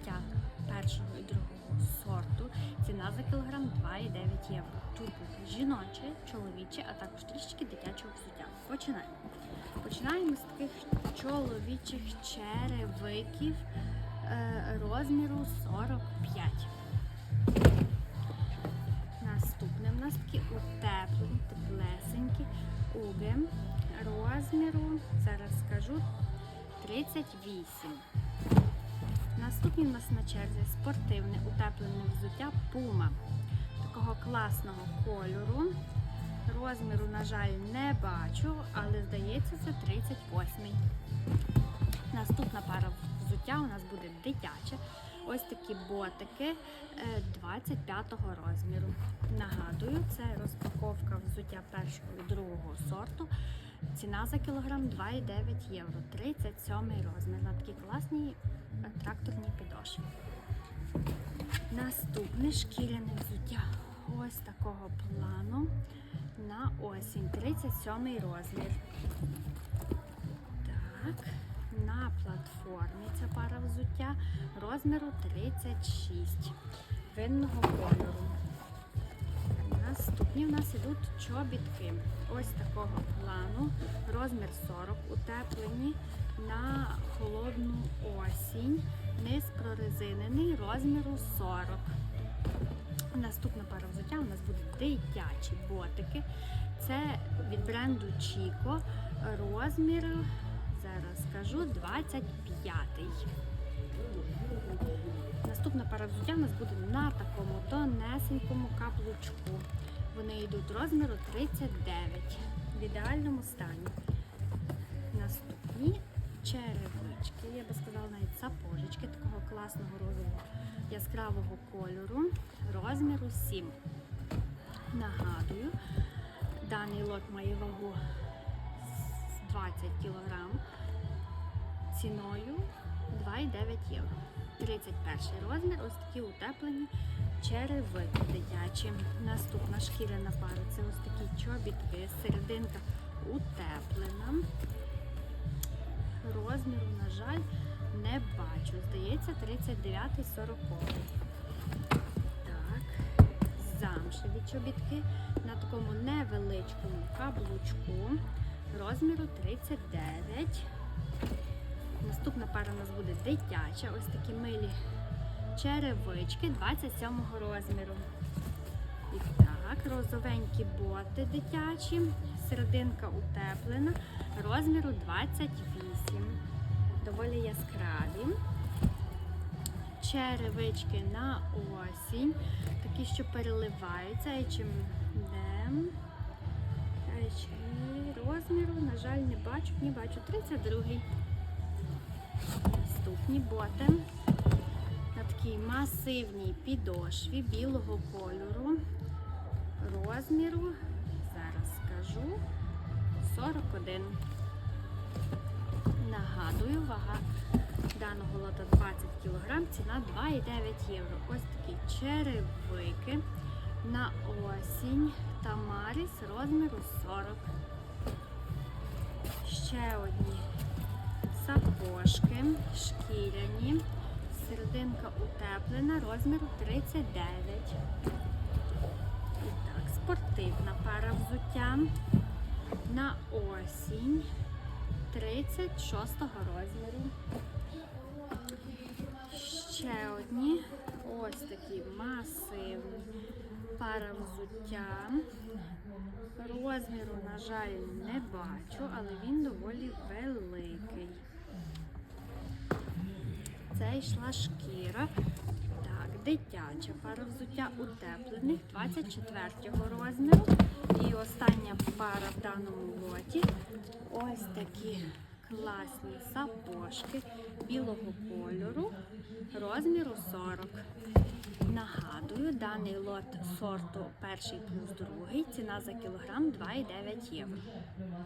взуття першого і другого сорту. Ціна за кілограм 2,9 євро. Буде жіноче, чоловіче, а також трішечки дитячого взуття. Починаємо. Починаємо з таких чоловічих черевиків е, розміру 45. Наступне в нас такі утеплені, теплесенькі уги розміру, зараз скажу, 38. Наступні в нас на черзі спортивне утеплене взуття Puma. Такого класного кольору. Розміру, на жаль, не бачу, але здається, це 38. Наступна пара взуття у нас буде дитяче. Ось такі ботики е, 25-го розміру. Нагадую, це розпаковка взуття першого і другого сорту. Ціна за кілограм 2,9 євро. 37 розмір. На такі класні е, тракторні підошви. Наступне шкіряне взуття. Ось такого плану на осінь. 37 розмір. Так, на платформі ця пара взуття розміру 36 винного кольору. Наступні в нас ідуть чобітки. Ось такого плану, розмір 40, утеплені на холодну осінь, низ прорезинений, розміру 40. Наступна пара взуття у нас буде дитячі ботики. Це від бренду Chico. Розмір, зараз скажу, 25. Наступна пара взуття у нас буде на такому тонесенькому каблучку. Вони йдуть розміру 39 в ідеальному стані. Наступні черевички, я би сказала навіть сапожечки такого класного розового яскравого кольору, розміру 7. Нагадую, даний лот має вагу 20 кг ціною 2,9 євро. 31 розмір, ось такі утеплені черевики дитячі. Наступна шкіряна пара це ось такі чобітки, серединка утеплена. Розміру, на жаль, не бачу. Здається, 39-40. Так, замшеві чобітки на такому невеличкому каблучку. Розміру 39. Наступна пара у нас буде дитяча. Ось такі милі черевички 27 розміру. І так, розовенькі боти дитячі, серединка утеплена, розміру 28. Доволі яскраві. Черевички на осінь, такі, що переливаються, H&M. Розміру, на жаль, не бачу, не бачу. 32-й. Наступні боти на такій масивній підошві білого кольору. Розміру, зараз скажу, 41. Нагадую, вага даного лота 20 кг, ціна 2,9 євро. Ось такі черевики на осінь Тамаріс розміру 40. Ще одні сапожки, шкіряні, серединка утеплена, розміру 39. І так, спортивна пара взуття на осінь 36 розміру. Ще одні ось такі масивні пара взуття. Розміру, на жаль, не бачу, але він доволі великий. Це йшла шкіра. Так, дитяча пара взуття утеплених 24 розміру. І остання пара в даному лоті. Ось такі класні сапожки білого кольору, розміру 40. Нагадую, даний лот сорту перший плюс другий. Ціна за кілограм 2,9 євро.